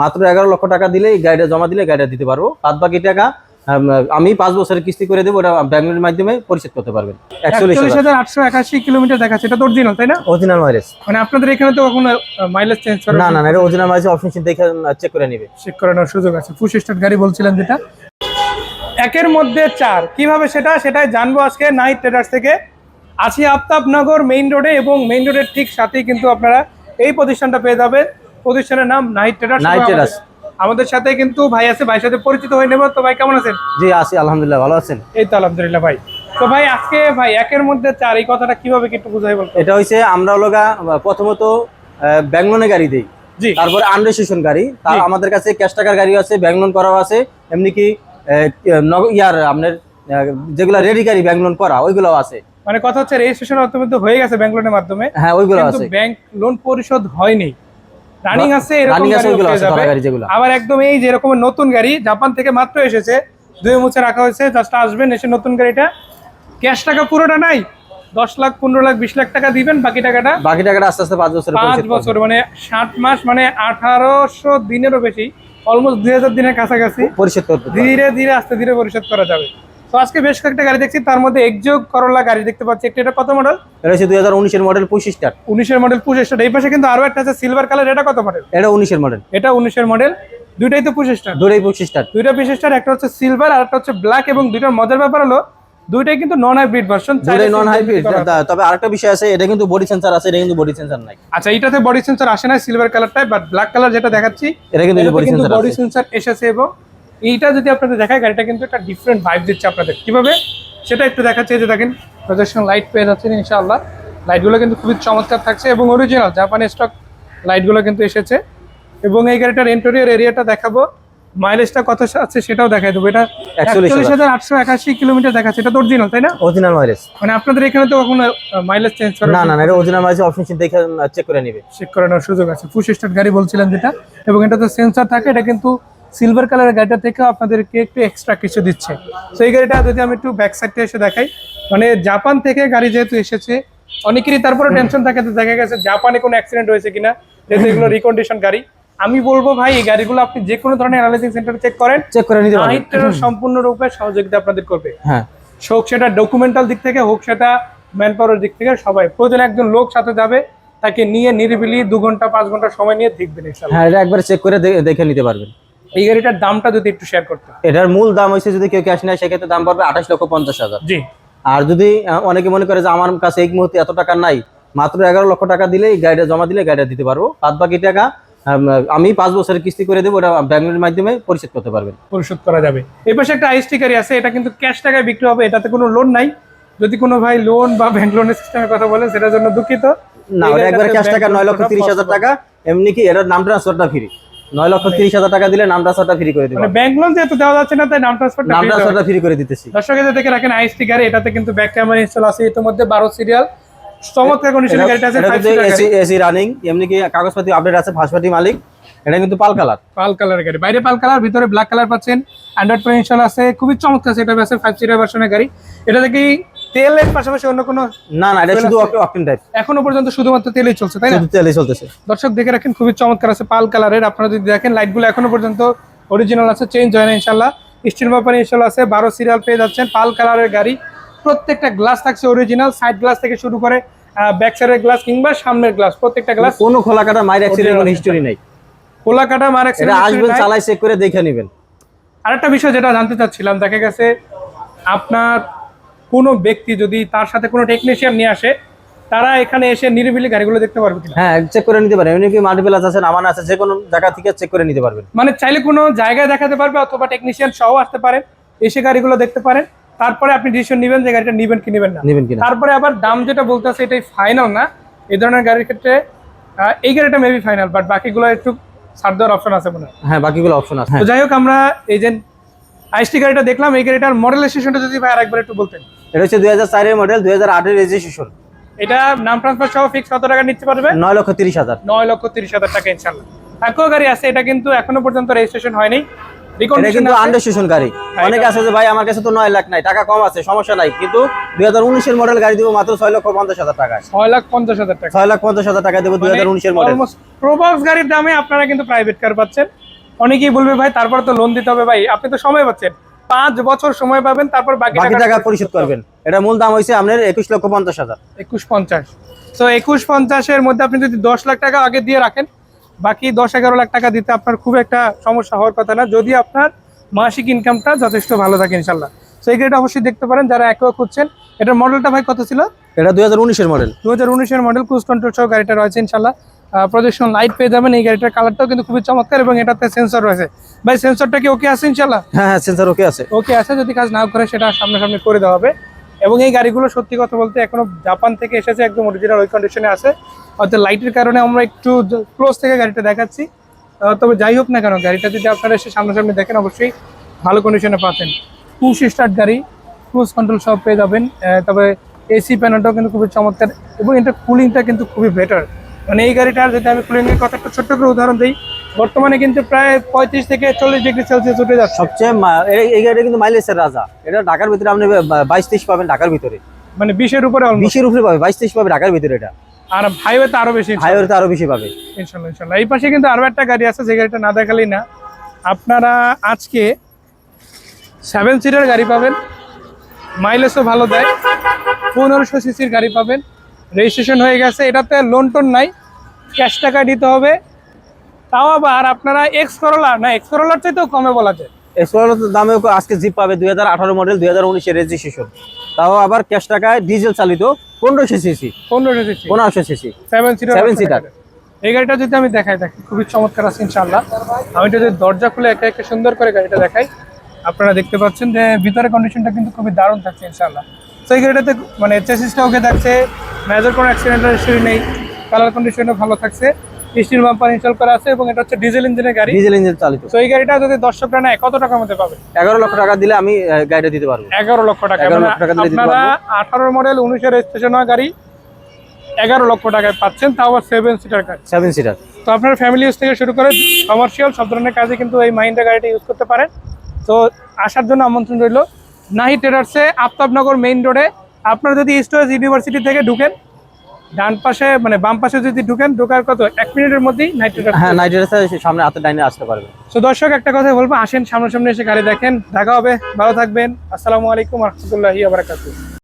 মাত্র এগারো লক্ষ টাকা দিলে এই গাড়িটা জমা দিলে গাড়িটা দিতে পারব। বাদ বাকি টাকা আমি পাঁচ বছরের কিস্তি করে দেবো ওটা ব্যাংকের মাধ্যমে পরিশোধ করতে পারবেন। একচল্লিশ একচল্লিশ হাজার। আটশো একাশি কিলোমিটার দেখাচ্ছে এটা তো অরিজিনাল তাই না? অরিজিনাল মাইলেজ মানে আপনাদের এখানে তো কখনো মাইলেজ চেঞ্জ না না না এটা অরিজিনাল মাইলেজ অপশন দেখে চেক করে নিবে। চেক করানোর সুযোগ আছে। ফুল স্টার্ট গাড়ি বলছিলেন যেটা। একের মধ্যে চার। কীভাবে সেটা? সেটাই জানব আজকে নাইট ট্রেডার্স থেকে। আছি আফতাবনগর মেইন রোডে এবং মেইন রোডের ঠিক সাথেই কিন্তু আপনারা এই প্রতিষ্ঠানটা পেয়ে যাবে প্রতিষ্ঠানের নাম নাইট ট্রেডার্স। Night Traders। আমাদের সাথে কিন্তু ভাই আছে ভাইয়ের সাথে পরিচিত হয়ে নেব তো ভাই কেমন আছেন? জি আছি আলহামদুলিল্লাহ ভালো আছেন? এই তো আলহামদুলিল্লাহ ভাই। তো ভাই আজকে ভাই একের মধ্যে চার এই কথাটা কীভাবে একটু বুঝাই বলতো? এটা হইছে আমরা লগা প্রথমত ব্যাংলনে গাড়ি দেই। জি। তারপরে আনরেজিস্ট্রেশন গাড়ি। তার আমাদের কাছে ক্যাশ টাকার গাড়ি আছে ব্যাংলোন করাও আছে এমনি কি ইয়ার আপনার যেগুলা রেডি গাড়ি ব্যাংলোন করা ওইগুলো আছে। মানে কথা হচ্ছে রেজিস্ট্রেশন অর্থমধ্যে হয়ে গেছে ব্যাংক লোনের মাধ্যমে। হ্যাঁ ওইগুলো কিন্তু আছে। ব্যাংক লোন পরিশোধ হয়নি। রানিং আছে এরকম গাড়ি যেগুলো। আবার একদম এই যে নতুন গাড়ি জাপান থেকে মাত্র এসেছে দুই মুছে রাখা হয়েছে জাস্ট আসবেন এসে নতুন গাড়িটা। ক্যাশ টাকা পুরোটা নাই দশ লাখ পনেরো লাখ বিশ লাখ টাকা দিবেন বাকি টাকাটা বাকি টাকাটা আস্তে আস্তে পাঁচ বছর পাঁচ বছর মানে ষাট মাস মানে আঠারোশো দিনেরও বেশি অলমোস্ট দুই হাজার দিনের কাছাকাছি। পরিশোধ করতে। ধীরে ধীরে আস্তে ধীরে পরিশোধ করা যাবে। তো আজকে বেশ কয়েকটা গাড়ি দেখছি তার মধ্যে একযোগ করলা গাড়ি দেখতে পাচ্ছি। একটা এটা কত মডেল এটা হচ্ছে দুই হাজার উনিশের মডেল পঁচিশ স্টার উনিশের মডেল পঁচিশটা। এই পাশে কিন্তু আরও একটা আছে সিলভার কালার এটা কত মডেল এটা উনিশের মডেল এটা উনিশের মডেল দুইটাই তো পঁচিশটা। দুটোই পঁচিশ স্টার দুইটা বিশেষটার একটা হচ্ছে সিলভার আর একটা হচ্ছে ব্ল্যাক এবং দুইটার মজার ব্যাপার হলো দুইটাই কিন্তু নন হাইব্রিড ভার্সন দুটোই নন হাইব্রিড তবে আরেকটা বিষয় আছে এটা কিন্তু বডি সেন্সার আছে এটা কিন্তু বডি সেন্সার নাই। আচ্ছা এইটাতে বডি সেন্সর আসে না সিলভার কালারটাই বাট ব্ল্যাক কালার যেটা দেখাচ্ছি এটা কিন্তু বডি সেন্সার সেন্সর এসেছে এবং এইটা যদি আপনাদের দেখায় গাড়িটা কিন্তু একটা ডিফারেন্ট ভাইব দিচ্ছে আপনাদের। কীভাবে? সেটা একটু দেখাচ্ছে যে দেখেন প্রজেকশন লাইট পেয়ে যাচ্ছেন ইনশাআল্লাহ। লাইটগুলো কিন্তু খুবই চমৎকার থাকছে এবং অরিজিনাল জাপানি স্টক লাইটগুলো কিন্তু এসেছে। এবং এই গাড়িটার ইন্টেরিয়র এরিয়াটা দেখাবো। মাইলেজটা কত আছে সেটাও দেখাই দেবো। এটা একচল্লিশ হাজার। আটশো একাশি কিলোমিটার দেখাচ্ছে। এটা অরিজিনাল তাই না? অরিজিনাল মাইলেজ মানে আপনাদের এখানে তো কখনো মাইলেজ চেঞ্জ করার না না না এটা অরিজিনাল মাইলেজ অপশন দেখে চেক করে নিবে। চেক করানোর সুযোগ আছে। ফুল স্টার্ট গাড়ি বলছিলেন যেটা। এবং এটা তো সেন্সর থাকে এটা কিন্তু সিলভার কালারের গাড়িটা থেকে আপনাদেরকে একটু এক্সট্রা কিছু দিচ্ছে। তো এই গাড়িটা যদি আমি একটু ব্যাক সাইডটা এসে দেখাই মানে জাপান থেকে গাড়ি যেহেতু এসেছে অনেকেরই তারপরে টেনশন থাকে যে দেখা গেছে জাপানে কোনো অ্যাক্সিডেন্ট হয়েছে কিনা যেহেতু এগুলো রিকন্ডিশন গাড়ি। আমি বলব ভাই এই গাড়িগুলো আপনি যে কোনো ধরনের অ্যানালাইজিং সেন্টারে চেক করেন। চেক করে নিতে পারবেন। নাইটের সম্পূর্ণরূপে সহযোগিতা আপনাদের করবে। হ্যাঁ। হোক সেটা ডকুমেন্টাল দিক থেকে হোক সেটা ম্যান পাওয়ার দিক থেকে সবাই। প্রয়োজন একজন লোক সাথে যাবে তাকে নিয়ে নিরিবিলি দু ঘণ্টা পাঁচ ঘণ্টা সময় নিয়ে দেখবেন হ্যাঁ এটা একবার চেক করে দেখে নিতে পারবেন। এই গাড়িটার দামটা যদি একটু শেয়ার করতে এটার মূল দাম হচ্ছে যদি কেউ ক্যাশ নেয় সেক্ষেত্রে দাম পড়বে আঠাশ লক্ষ পঞ্চাশ হাজার। জি। আর যদি অনেকে মনে করে যে আমার কাছে এই মুহূর্তে এত টাকা নাই মাত্র এগারো লক্ষ টাকা দিলেই গাড়িটা জমা দিলে গাড়িটা দিতে পারব। বাদ বাকি টাকা আমি পাঁচ বছরের কিস্তি করে দেবো ওটা ব্যাংকের মাধ্যমে পরিশোধ করতে পারবেন। পরিশোধ করা যাবে। এই পাশে একটা আইএসটি গাড়ি আছে এটা কিন্তু ক্যাশ টাকায় বিক্রি হবে এটাতে কোনো লোন নাই। যদি কোনো ভাই লোন বা ব্যাংক লোনের সিস্টেমের কথা বলেন সেটার জন্য দুঃখিত। না ওটা একবার ক্যাশ টাকা নয় লক্ষ তিরিশ হাজার টাকা এমনি কি এটার নাম ট্রান্সফারটা ফ্রি লক্ষ তিরিশ হাজার টাকা দিলে নাম ট্রান্সফারটা ফ্রি করে দেবো। মানে ব্যাংক লোন যেহেতু দেওয়া যাচ্ছে না তাই নাম ট্রান্সফারটা নাম ট্রান্সফারটা ফ্রি করে দিতেছি। দর্শকের দেখে রাখেন আইএসটি গাড়ি এটাতে কিন্তু ব্যাক ক্যামেরা ইনস্টল আছে। ইতিমধ্যে বারো সিরিয়াল চমৎকার কন্ডিশনের গাড়িটা আছে সিটার এসি এসি রানিং এমনি কি কাগজপাতি আপডেট আছে ফার্স্টপাতি মালিক এটা কিন্তু পাল কালার। পাল কালার গাড়ি। বাইরে পাল কালার ভিতরে ব্ল্যাক কালার পাচ্ছেন। অ্যান্ড্রয়েড আছে খুবই চমৎকার সেটা আছে ফাইভ সিটার ভার্সনের গাড়ি। এটা থেকে তেলের পাশাপাশি অন্য কোনো না না এটা শুধু অকটেন টাইপ এখনও পর্যন্ত শুধুমাত্র তেলেই চলছে তাই না? শুধু তেলে চলতেছে। দর্শক দেখে রাখেন খুবই চমৎকার আছে পাল কালারের। আপনারা যদি দেখেন লাইটগুলো এখনও পর্যন্ত অরিজিনাল আছে চেঞ্জ হয় না ইনশাল্লাহ স্টিল ব্যাপারে ইনশাল আছে বারো সিরিয়াল পেয়ে যাচ্ছেন পাল কালারের গাড়ি। প্রত্যেকটা গ্লাস থাকছে অরিজিনাল সাইড গ্লাস থেকে শুরু করে ব্যাক সাইডের গ্লাস কিংবা সামনের গ্লাস প্রত্যেকটা গ্লাস কোনো খোলা কাটা মাইর অ্যাক্সিডেন্ট কোনো হিস্টোরি নেই। খোলা কাটা মার এটা আসবেন চালাই চেক করে দেখে নেবেন। আরেকটা বিষয় যেটা জানতে চাচ্ছিলাম দেখা গেছে আপনার কোনো ব্যক্তি যদি তার সাথে কোনো টেকনিশিয়ান নিয়ে আসে তারা এখানে এসে নিরিবিলি গাড়িগুলো দেখতে পারবে হ্যাঁ চেক করে নিতে পারেন এমনি কি মাল্টিপ্লাস আছে নামান আছে যে কোনো জায়গা থেকে চেক করে নিতে পারবেন। মানে চাইলে কোনো জায়গায় দেখাতে পারবে অথবা টেকনিশিয়ান সহ আসতে পারেন এসে গাড়িগুলো দেখতে পারেন। তারপরে আপনি ডিসিশন নেবেন যে গাড়িটা নেবেন কি নেবেন না। নেবেন কিনা তারপরে আবার দাম যেটা বলতেছে এটাই ফাইনাল না। এই ধরনের গাড়ির ক্ষেত্রে এই গাড়িটা মেবি ফাইনাল বাট বাকিগুলো একটু ছাড় দেওয়ার অপশন আছে মনে হয়। হ্যাঁ বাকিগুলো অপশন আছে। তো যাই হোক আমরা এই যে আইসটি গাড়িটা দেখলাম এই গাড়িটার মডেল স্টেশনটা যদি ভাই আরেকবার একটু বলতেন। এটা হচ্ছে দুই হাজার চারের মডেল দুই হাজার আটের রেজিস্ট্রেশন এটা নাম ট্রান্সফার সহ ফিক্স কত টাকা নিতে পারবে? নয় লক্ষ তিরিশ হাজার। নয় লক্ষ তিরিশ হাজার টাকা ইনশাল্লাহ একও গাড়ি আছে এটা কিন্তু এখনও পর্যন্ত রেজিস্ট্রেশন হয়নি। এটা কিন্তু আছে। গাড়ি। অনেকে আছে যে ভাই আমার কাছে তো নয় লাখ নাই টাকা কম আছে সমস্যা নাই। কিন্তু দুই হাজার উনিশের মডেল গাড়ি দিব মাত্র ছয় লক্ষ পঞ্চাশ হাজার টাকায়। ছয় লাখ পঞ্চাশ হাজার টাকা। ছয় লাখ পঞ্চাশ হাজার টাকা দেবো দুই হাজার উনিশের মডেল প্রোবক্স গাড়ির দামে আপনারা কিন্তু প্রাইভেট কার পাচ্ছেন। অনেকেই বলবে ভাই তারপর তো লোন দিতে হবে। ভাই আপনি তো সময় পাচ্ছেন। পাঁচ বছর সময় পাবেন তারপর বাকি টাকা পরিশোধ করবেন। এটা মূল দাম হয়েছে আপনার একুশ লক্ষ পঞ্চাশ হাজার। একুশ পঞ্চাশ। তো একুশ পঞ্চাশের মধ্যে আপনি যদি দশ লাখ টাকা আগে দিয়ে রাখেন বাকি দশ এগারো লাখ টাকা দিতে আপনার খুব একটা সমস্যা হওয়ার কথা না। যদি আপনার মাসিক ইনকামটা যথেষ্ট ভালো থাকে ইনশাল্লাহ তো এই গাড়িটা অবশ্যই দেখতে পারেন যারা একও খুঁজছেন এটার মডেলটা ভাই কত ছিল? এটা দুই হাজার উনিশের মডেল দু হাজার উনিশের মডেল ক্রুজ কন্ট্রোল সহ গাড়িটা রয়েছে ইনশাল্লাহ প্রজেকশন লাইট পেয়ে যাবেন। এই গাড়িটার কালারটাও কিন্তু খুবই চমৎকার এবং এটাতে সেন্সর রয়েছে। ভাই সেন্সরটা কি ওকে আছে ইনশাল্লাহ হ্যাঁ হ্যাঁ সেন্সার ওকে আছে। ওকে আছে যদি কাজ না করে সেটা সামনাসামনি করে দেওয়া হবে। এবং এই গাড়িগুলো সত্যি কথা বলতে এখনও জাপান থেকে এসেছে একদম অরিজিনাল ওই কন্ডিশনে আছে। হয়তো লাইটের কারণে আমরা একটু ক্লোজ থেকে গাড়িটা দেখাচ্ছি। তবে যাই হোক না কেন গাড়িটা যদি আপনারা এসে সামনাসামনি দেখেন অবশ্যই ভালো কন্ডিশনে পাচ্ছেন। পুশ স্টার্ট গাড়ি ক্রুজ কন্ট্রোল সব পেয়ে যাবেন। তবে এসি প্যানেলটাও কিন্তু খুবই চমৎকার এবং এটা কুলিংটা কিন্তু খুবই বেটার মানে এই গাড়িটার যদি আমি কুলিংয়ের কথা একটা ছোট্ট করে উদাহরণ দিই বর্তমানে কিন্তু প্রায় পঁয়ত্রিশ থেকে চল্লিশ ডিগ্রি সেলসিয়াস উঠে যাচ্ছে। সবচেয়ে এই- এই গাড়িটা কিন্তু মাইলেজের রাজা। এটা ঢাকার ভিতরে আপনি বাইশ তেইশ পাবেন ঢাকার ভিতরে। মানে বিশের উপরে বিশের উপরে পাবে বাইশ তেইশ পাবে ঢাকার ভিতরে এটা। আর হাইওয়েতে আরও বেশি হাইওয়েতে আরও বেশি পাবে। ইনশাল্লাহ ইনশাল্লাহ। এই পাশে কিন্তু আরও একটা গাড়ি আছে যে গাড়িটা না দেখালেই না। আপনারা আজকে সেভেন সিটার গাড়ি পাবেন। মাইলেজও ভালো দেয়। পনেরোশো সিসির গাড়ি পাবেন। রেজিস্ট্রেশন হয়ে গেছে এটাতে লোন টোন নাই ক্যাশ টাকা দিতে হবে। তাও আবার আপনারা এক্স করোলা না এক্স করোলার চাইতেও কমে বলা যায়। এক্সপ্লোরের দামে আজকে জিপ পাবে দুই হাজার আঠারো মডেল দুই হাজার উনিশের রেজিস্ট্রেশন তাও আবার ক্যাশ টাকায় ডিজেল চালিত পনেরোশো সিসি পনেরোশো সিসি পনেরোশো সিসি সেভেন সিটার। এই গাড়িটা যদি আমি দেখাই দেখি খুবই চমৎকার আছে ইনশাল্লাহ আমি যদি দরজা খুলে একে একে সুন্দর করে গাড়িটা দেখাই আপনারা দেখতে পাচ্ছেন যে ভিতরে কন্ডিশনটা কিন্তু খুবই দারুণ থাকছে ইনশাল্লাহ তো এই গাড়িটাতে মানে চেসিসটা ওকে থাকছে মেজর কোনো অ্যাক্সিডেন্টের হিস্টরি নেই কালার কন্ডিশনও ভালো থাকছে স্টিল বাম্পার ইনস্টল করা আছে এবং এটা হচ্ছে ডিজেল ইঞ্জিনের গাড়ি। ডিজেল ইঞ্জিন চালিত। তো এই গাড়িটা যদি দর্শকরা নেয় কত টাকার মধ্যে পাবে? এগারো লক্ষ টাকা দিলে আমি গাড়িটা দিতে পারব। এগারো লক্ষ টাকা। 11 মানে লক্ষ টাকা দিলে দিতে আপনারা আঠারো মডেল উনিশের রেজিস্ট্রেশন হওয়া গাড়ি এগারো লক্ষ টাকায় পাচ্ছেন তাও আবার সেভেন সিটার গাড়ি সেভেন সিটার তো আপনার ফ্যামিলি ইউজ থেকে শুরু করে কমার্শিয়াল সব ধরনের কাজে কিন্তু এই মাহিন্দ্রা গাড়িটা ইউজ করতে পারেন। তো আসার জন্য আমন্ত্রণ রইল। নাহি ট্রেডার্সে আফতাবনগর মেইন রোডে। আপনারা যদি স্টোরেজ ইউনিভার্সিটি থেকে ঢুকেন ডান পাশে মানে বাম পাশে যদি ঢুকেন ঢোকার কত? এক মিনিটের মধ্যেই নাইট ট্রেডার্স হ্যাঁ নাইট সামনে হাতে ডাইনে আসতে পারবে। তো দর্শক একটা কথা বলব আসেন সামনাসামনি এসে গাড়ি দেখেন দেখা হবে ভালো থাকবেন। আসসালামু আলাইকুম রহমতুল্লাহি আবরাকাতুহ